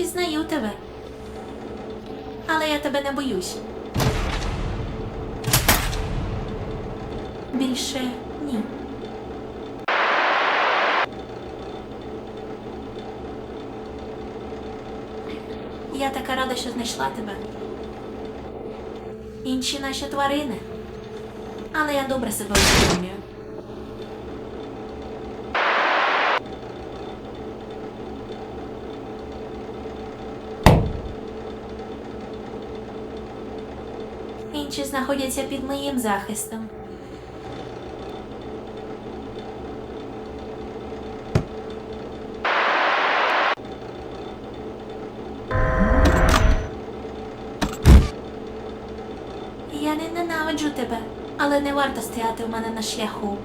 впізнаю тебе. Але я тебе не боюсь. Більше ні. Я така рада, що знайшла тебе. Інші наші тварини. Але я добре себе усвідомлюю. Інші знаходяться під моїм захистом. Я не ненавиджу тебе, але не варто стояти в мене на шляху.